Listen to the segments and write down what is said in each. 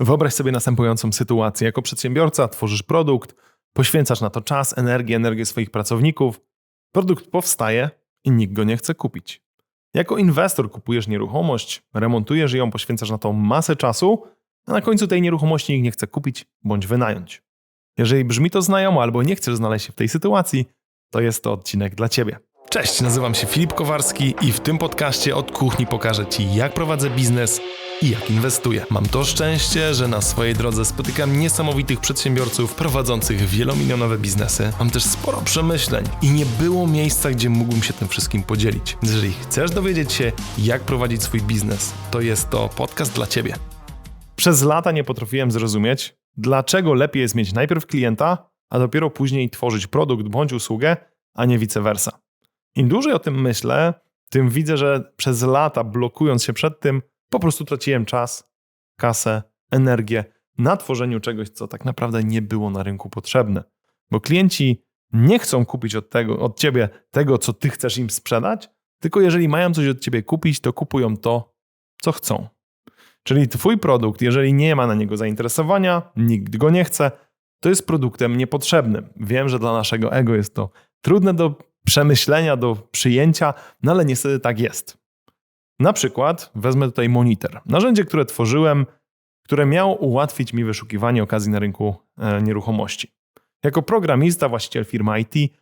Wyobraź sobie następującą sytuację. Jako przedsiębiorca tworzysz produkt, poświęcasz na to czas, energię, energię swoich pracowników. Produkt powstaje i nikt go nie chce kupić. Jako inwestor kupujesz nieruchomość, remontujesz ją, poświęcasz na to masę czasu, a na końcu tej nieruchomości nikt nie chce kupić bądź wynająć. Jeżeli brzmi to znajomo albo nie chcesz znaleźć się w tej sytuacji, to jest to odcinek dla Ciebie. Cześć, nazywam się Filip Kowarski i w tym podcaście od kuchni pokażę Ci, jak prowadzę biznes i jak inwestuję. Mam to szczęście, że na swojej drodze spotykam niesamowitych przedsiębiorców prowadzących wielomilionowe biznesy. Mam też sporo przemyśleń i nie było miejsca, gdzie mógłbym się tym wszystkim podzielić. Jeżeli chcesz dowiedzieć się, jak prowadzić swój biznes, to jest to podcast dla Ciebie. Przez lata nie potrafiłem zrozumieć, dlaczego lepiej jest mieć najpierw klienta, a dopiero później tworzyć produkt bądź usługę, a nie vice versa. Im dłużej o tym myślę, tym widzę, że przez lata blokując się przed tym, po prostu traciłem czas, kasę, energię na tworzeniu czegoś, co tak naprawdę nie było na rynku potrzebne. Bo klienci nie chcą kupić od, tego, od ciebie tego, co ty chcesz im sprzedać, tylko jeżeli mają coś od ciebie kupić, to kupują to, co chcą. Czyli twój produkt, jeżeli nie ma na niego zainteresowania, nikt go nie chce, to jest produktem niepotrzebnym. Wiem, że dla naszego ego jest to trudne do przemyślenia, do przyjęcia, no ale niestety tak jest. Na przykład wezmę tutaj monitor. Narzędzie, które tworzyłem, które miało ułatwić mi wyszukiwanie okazji na rynku e, nieruchomości. Jako programista, właściciel firmy IT,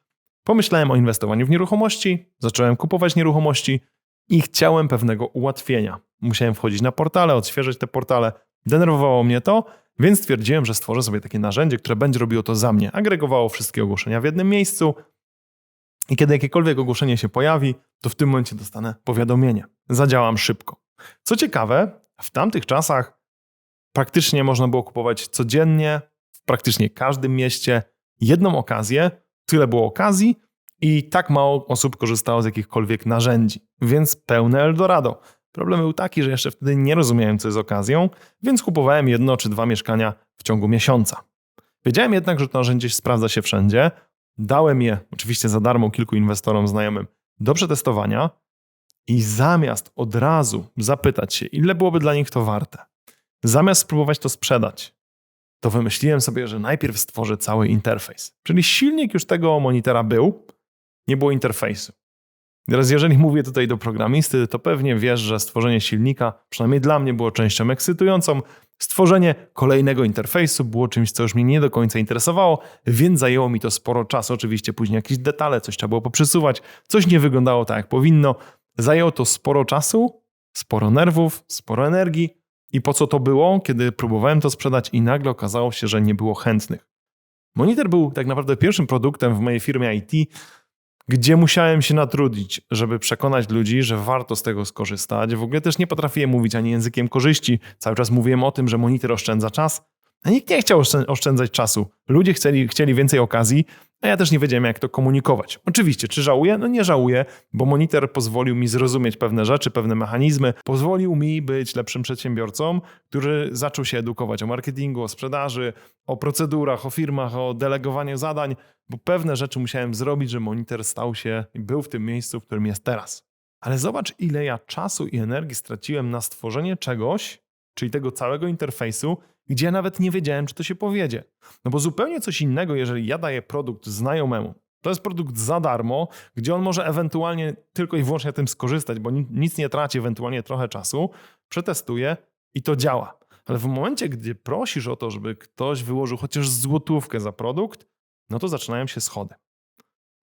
pomyślałem o inwestowaniu w nieruchomości, zacząłem kupować nieruchomości i chciałem pewnego ułatwienia. Musiałem wchodzić na portale, odświeżyć te portale. Denerwowało mnie to, więc stwierdziłem, że stworzę sobie takie narzędzie, które będzie robiło to za mnie. Agregowało wszystkie ogłoszenia w jednym miejscu, i kiedy jakiekolwiek ogłoszenie się pojawi, to w tym momencie dostanę powiadomienie. Zadziałam szybko. Co ciekawe, w tamtych czasach praktycznie można było kupować codziennie, w praktycznie każdym mieście, jedną okazję. Tyle było okazji i tak mało osób korzystało z jakichkolwiek narzędzi, więc pełne Eldorado. Problem był taki, że jeszcze wtedy nie rozumiałem, co jest okazją, więc kupowałem jedno czy dwa mieszkania w ciągu miesiąca. Wiedziałem jednak, że to narzędzie sprawdza się wszędzie, Dałem je oczywiście za darmo kilku inwestorom znajomym do przetestowania i zamiast od razu zapytać się, ile byłoby dla nich to warte, zamiast spróbować to sprzedać, to wymyśliłem sobie, że najpierw stworzę cały interfejs. Czyli silnik już tego monitora był, nie było interfejsu. Teraz, jeżeli mówię tutaj do programisty, to pewnie wiesz, że stworzenie silnika, przynajmniej dla mnie, było częścią ekscytującą. Stworzenie kolejnego interfejsu było czymś, co już mnie nie do końca interesowało, więc zajęło mi to sporo czasu. Oczywiście później jakieś detale, coś trzeba było poprzesuwać, coś nie wyglądało tak, jak powinno. Zajęło to sporo czasu, sporo nerwów, sporo energii. I po co to było, kiedy próbowałem to sprzedać i nagle okazało się, że nie było chętnych. Monitor był tak naprawdę pierwszym produktem w mojej firmie IT, gdzie musiałem się natrudzić, żeby przekonać ludzi, że warto z tego skorzystać. W ogóle też nie potrafiłem mówić ani językiem korzyści. Cały czas mówiłem o tym, że monitor oszczędza czas, a nikt nie chciał oszczędzać czasu. Ludzie chcieli, chcieli więcej okazji, a ja też nie wiedziałem, jak to komunikować. Oczywiście, czy żałuję? No nie żałuję, bo monitor pozwolił mi zrozumieć pewne rzeczy, pewne mechanizmy, pozwolił mi być lepszym przedsiębiorcą, który zaczął się edukować o marketingu, o sprzedaży, o procedurach, o firmach, o delegowaniu zadań, bo pewne rzeczy musiałem zrobić, że monitor stał się i był w tym miejscu, w którym jest teraz. Ale zobacz, ile ja czasu i energii straciłem na stworzenie czegoś, czyli tego całego interfejsu, gdzie ja nawet nie wiedziałem, czy to się powiedzie. No bo zupełnie coś innego, jeżeli ja daję produkt znajomemu, to jest produkt za darmo, gdzie on może ewentualnie tylko i wyłącznie tym skorzystać, bo nic nie traci, ewentualnie trochę czasu, przetestuje i to działa. Ale w momencie, gdy prosisz o to, żeby ktoś wyłożył chociaż złotówkę za produkt, no to zaczynają się schody.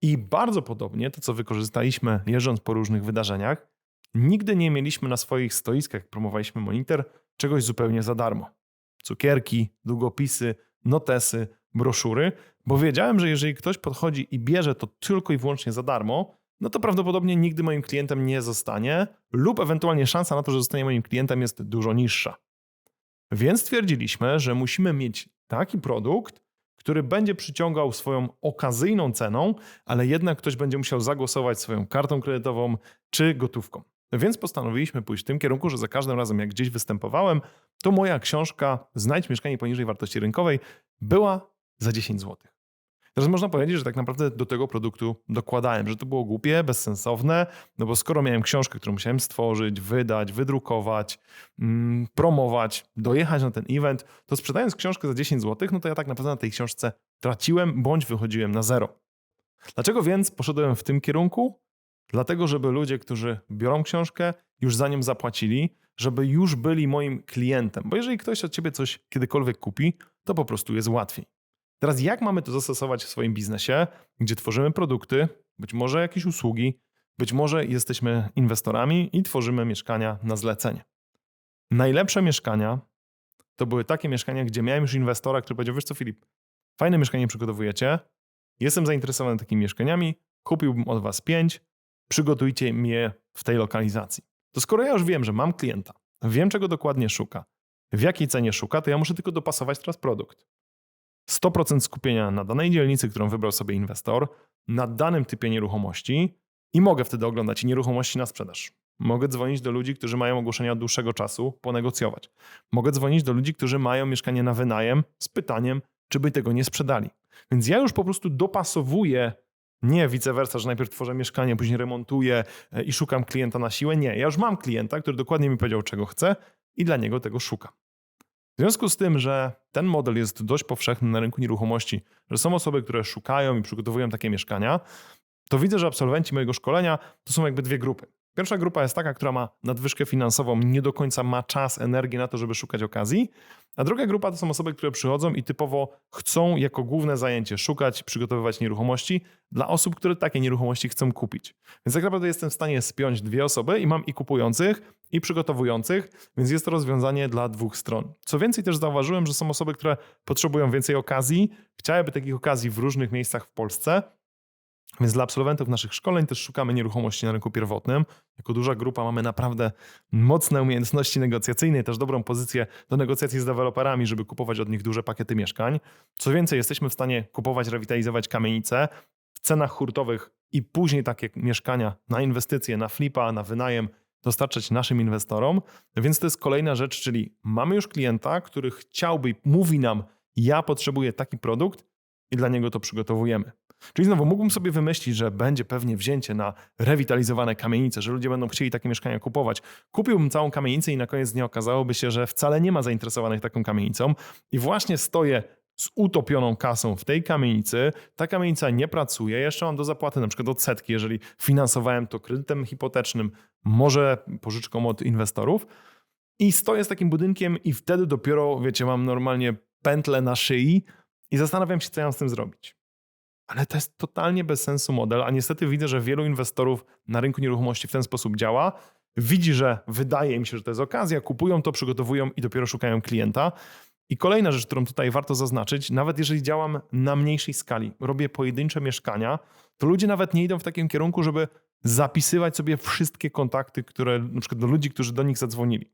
I bardzo podobnie to, co wykorzystaliśmy jeżdżąc po różnych wydarzeniach, nigdy nie mieliśmy na swoich stoiskach, jak promowaliśmy monitor, czegoś zupełnie za darmo cukierki, długopisy, notesy, broszury, bo wiedziałem, że jeżeli ktoś podchodzi i bierze to tylko i wyłącznie za darmo, no to prawdopodobnie nigdy moim klientem nie zostanie, lub ewentualnie szansa na to, że zostanie moim klientem jest dużo niższa. Więc stwierdziliśmy, że musimy mieć taki produkt, który będzie przyciągał swoją okazyjną ceną, ale jednak ktoś będzie musiał zagłosować swoją kartą kredytową czy gotówką. Więc postanowiliśmy pójść w tym kierunku, że za każdym razem, jak gdzieś występowałem, to moja książka Znajdź mieszkanie poniżej wartości rynkowej była za 10 zł. Teraz można powiedzieć, że tak naprawdę do tego produktu dokładałem, że to było głupie, bezsensowne, no bo skoro miałem książkę, którą musiałem stworzyć, wydać, wydrukować, mm, promować, dojechać na ten event, to sprzedając książkę za 10 zł, no to ja tak naprawdę na tej książce traciłem bądź wychodziłem na zero. Dlaczego więc poszedłem w tym kierunku? Dlatego, żeby ludzie, którzy biorą książkę, już za nią zapłacili, żeby już byli moim klientem. Bo jeżeli ktoś od ciebie coś kiedykolwiek kupi, to po prostu jest łatwiej. Teraz jak mamy to zastosować w swoim biznesie, gdzie tworzymy produkty, być może jakieś usługi, być może jesteśmy inwestorami i tworzymy mieszkania na zlecenie. Najlepsze mieszkania to były takie mieszkania, gdzie miałem już inwestora, który powiedział, wiesz co Filip, fajne mieszkanie przygotowujecie, jestem zainteresowany takimi mieszkaniami, kupiłbym od was pięć, przygotujcie mnie w tej lokalizacji. To skoro ja już wiem, że mam klienta, wiem czego dokładnie szuka, w jakiej cenie szuka, to ja muszę tylko dopasować teraz produkt. 100% skupienia na danej dzielnicy, którą wybrał sobie inwestor, na danym typie nieruchomości i mogę wtedy oglądać nieruchomości na sprzedaż. Mogę dzwonić do ludzi, którzy mają ogłoszenia od dłuższego czasu, ponegocjować. Mogę dzwonić do ludzi, którzy mają mieszkanie na wynajem z pytaniem, czy by tego nie sprzedali. Więc ja już po prostu dopasowuję, nie vice versa, że najpierw tworzę mieszkanie, później remontuję e, i szukam klienta na siłę. Nie, ja już mam klienta, który dokładnie mi powiedział, czego chce i dla niego tego szukam. W związku z tym, że ten model jest dość powszechny na rynku nieruchomości, że są osoby, które szukają i przygotowują takie mieszkania, to widzę, że absolwenci mojego szkolenia to są jakby dwie grupy. Pierwsza grupa jest taka, która ma nadwyżkę finansową, nie do końca ma czas, energię na to, żeby szukać okazji. A druga grupa to są osoby, które przychodzą i typowo chcą jako główne zajęcie szukać, przygotowywać nieruchomości dla osób, które takie nieruchomości chcą kupić. Więc tak naprawdę jestem w stanie spiąć dwie osoby i mam i kupujących, i przygotowujących, więc jest to rozwiązanie dla dwóch stron. Co więcej, też zauważyłem, że są osoby, które potrzebują więcej okazji, chciałyby takich okazji w różnych miejscach w Polsce więc dla absolwentów naszych szkoleń też szukamy nieruchomości na rynku pierwotnym. Jako duża grupa mamy naprawdę mocne umiejętności negocjacyjne, też dobrą pozycję do negocjacji z deweloperami, żeby kupować od nich duże pakiety mieszkań. Co więcej, jesteśmy w stanie kupować, rewitalizować kamienice w cenach hurtowych i później takie mieszkania na inwestycje, na flipa, na wynajem dostarczać naszym inwestorom. Więc to jest kolejna rzecz, czyli mamy już klienta, który chciałby, mówi nam, ja potrzebuję taki produkt i dla niego to przygotowujemy. Czyli znowu mógłbym sobie wymyślić, że będzie pewnie wzięcie na rewitalizowane kamienice, że ludzie będą chcieli takie mieszkania kupować. Kupiłbym całą kamienicę i na koniec dnia okazałoby się, że wcale nie ma zainteresowanych taką kamienicą i właśnie stoję z utopioną kasą w tej kamienicy, ta kamienica nie pracuje, jeszcze mam do zapłaty na przykład odsetki, jeżeli finansowałem to kredytem hipotecznym, może pożyczką od inwestorów i stoję z takim budynkiem i wtedy dopiero, wiecie, mam normalnie pętlę na szyi i zastanawiam się, co ja mam z tym zrobić. Ale to jest totalnie bez sensu model, a niestety widzę, że wielu inwestorów na rynku nieruchomości w ten sposób działa. Widzi, że wydaje im się, że to jest okazja, kupują to, przygotowują i dopiero szukają klienta. I kolejna rzecz, którą tutaj warto zaznaczyć, nawet jeżeli działam na mniejszej skali, robię pojedyncze mieszkania, to ludzie nawet nie idą w takim kierunku, żeby zapisywać sobie wszystkie kontakty, które na przykład do ludzi, którzy do nich zadzwonili.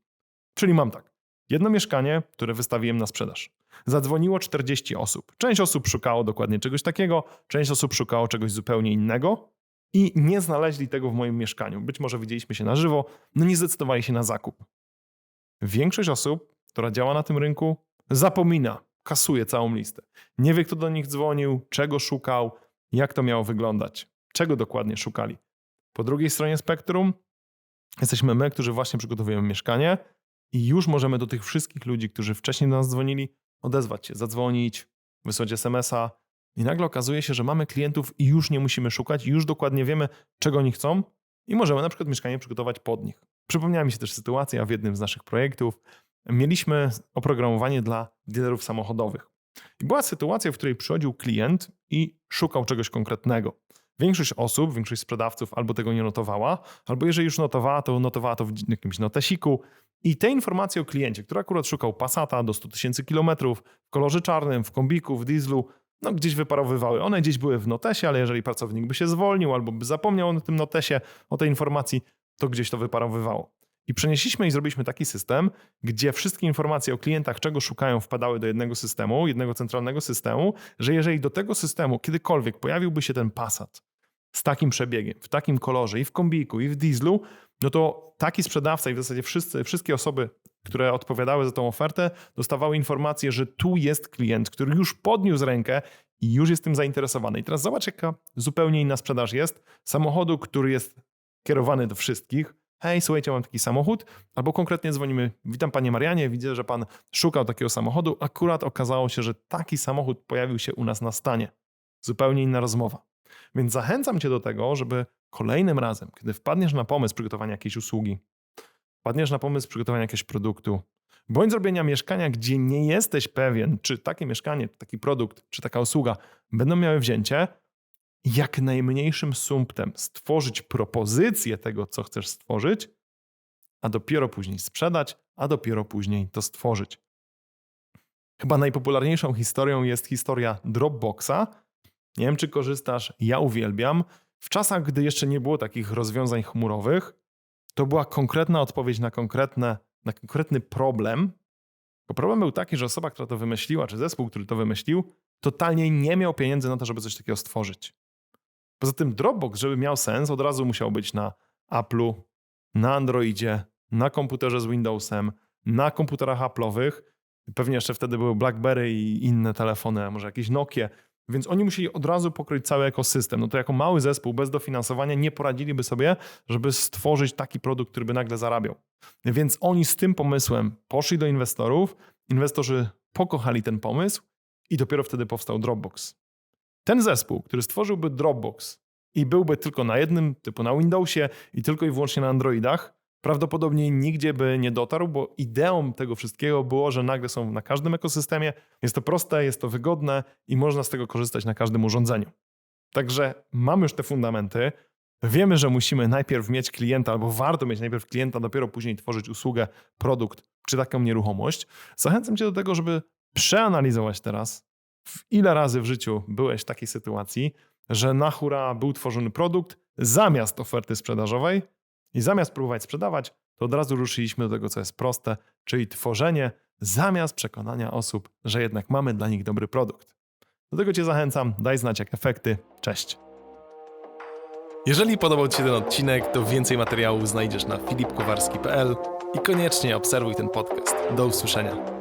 Czyli mam tak. Jedno mieszkanie, które wystawiłem na sprzedaż. Zadzwoniło 40 osób. Część osób szukało dokładnie czegoś takiego, część osób szukało czegoś zupełnie innego i nie znaleźli tego w moim mieszkaniu. Być może widzieliśmy się na żywo, no nie zdecydowali się na zakup. Większość osób, która działa na tym rynku, zapomina, kasuje całą listę. Nie wie, kto do nich dzwonił, czego szukał, jak to miało wyglądać, czego dokładnie szukali. Po drugiej stronie spektrum jesteśmy my, którzy właśnie przygotowujemy mieszkanie i już możemy do tych wszystkich ludzi, którzy wcześniej do nas dzwonili, odezwać się, zadzwonić, wysłać SMS-a. I nagle okazuje się, że mamy klientów i już nie musimy szukać, już dokładnie wiemy, czego oni chcą i możemy na przykład mieszkanie przygotować pod nich. Przypomniała mi się też sytuacja w jednym z naszych projektów. Mieliśmy oprogramowanie dla dealerów samochodowych. I była sytuacja, w której przychodził klient i szukał czegoś konkretnego. Większość osób, większość sprzedawców albo tego nie notowała, albo jeżeli już notowała, to notowała to w jakimś notesiku, i te informacje o kliencie, który akurat szukał Passata do 100 tysięcy kilometrów w kolorze czarnym, w kombiku, w dieslu, no gdzieś wyparowywały. One gdzieś były w notesie, ale jeżeli pracownik by się zwolnił albo by zapomniał o tym notesie, o tej informacji, to gdzieś to wyparowywało. I przenieśliśmy i zrobiliśmy taki system, gdzie wszystkie informacje o klientach, czego szukają, wpadały do jednego systemu, jednego centralnego systemu, że jeżeli do tego systemu kiedykolwiek pojawiłby się ten Passat z takim przebiegiem, w takim kolorze i w kombiku, i w dieslu, no to taki sprzedawca i w zasadzie wszyscy, wszystkie osoby, które odpowiadały za tą ofertę, dostawały informację, że tu jest klient, który już podniósł rękę i już jest tym zainteresowany. I teraz zobacz, jaka zupełnie inna sprzedaż jest samochodu, który jest kierowany do wszystkich. Hej, słuchajcie, mam taki samochód, albo konkretnie dzwonimy. Witam panie Marianie, widzę, że pan szukał takiego samochodu. Akurat okazało się, że taki samochód pojawił się u nas na stanie. Zupełnie inna rozmowa. Więc zachęcam cię do tego, żeby kolejnym razem, kiedy wpadniesz na pomysł przygotowania jakiejś usługi, wpadniesz na pomysł przygotowania jakiegoś produktu, bądź zrobienia mieszkania, gdzie nie jesteś pewien, czy takie mieszkanie, taki produkt, czy taka usługa będą miały wzięcie, jak najmniejszym sumptem stworzyć propozycję tego, co chcesz stworzyć, a dopiero później sprzedać, a dopiero później to stworzyć. Chyba najpopularniejszą historią jest historia Dropboxa. Nie wiem, czy korzystasz, ja uwielbiam. W czasach, gdy jeszcze nie było takich rozwiązań chmurowych, to była konkretna odpowiedź na, konkretne, na konkretny problem. Bo problem był taki, że osoba, która to wymyśliła, czy zespół, który to wymyślił, totalnie nie miał pieniędzy na to, żeby coś takiego stworzyć. Poza tym Dropbox, żeby miał sens, od razu musiał być na Apple'u, na Androidzie, na komputerze z Windowsem, na komputerach Apple'owych. Pewnie jeszcze wtedy były BlackBerry i inne telefony, a może jakieś Nokie. Więc oni musieli od razu pokryć cały ekosystem. No to jako mały zespół bez dofinansowania nie poradziliby sobie, żeby stworzyć taki produkt, który by nagle zarabiał. Więc oni z tym pomysłem poszli do inwestorów, inwestorzy pokochali ten pomysł i dopiero wtedy powstał Dropbox. Ten zespół, który stworzyłby Dropbox i byłby tylko na jednym, typu na Windowsie i tylko i wyłącznie na Androidach, prawdopodobnie nigdzie by nie dotarł, bo ideą tego wszystkiego było, że nagle są na każdym ekosystemie. Jest to proste, jest to wygodne i można z tego korzystać na każdym urządzeniu. Także mamy już te fundamenty. Wiemy, że musimy najpierw mieć klienta, albo warto mieć najpierw klienta, dopiero później tworzyć usługę, produkt czy taką nieruchomość. Zachęcam Cię do tego, żeby przeanalizować teraz, w ile razy w życiu byłeś w takiej sytuacji, że na hura był tworzony produkt zamiast oferty sprzedażowej i zamiast próbować sprzedawać, to od razu ruszyliśmy do tego, co jest proste, czyli tworzenie zamiast przekonania osób, że jednak mamy dla nich dobry produkt. Do tego Cię zachęcam, daj znać jak efekty. Cześć! Jeżeli podobał Ci się ten odcinek, to więcej materiałów znajdziesz na filipkowarski.pl i koniecznie obserwuj ten podcast. Do usłyszenia.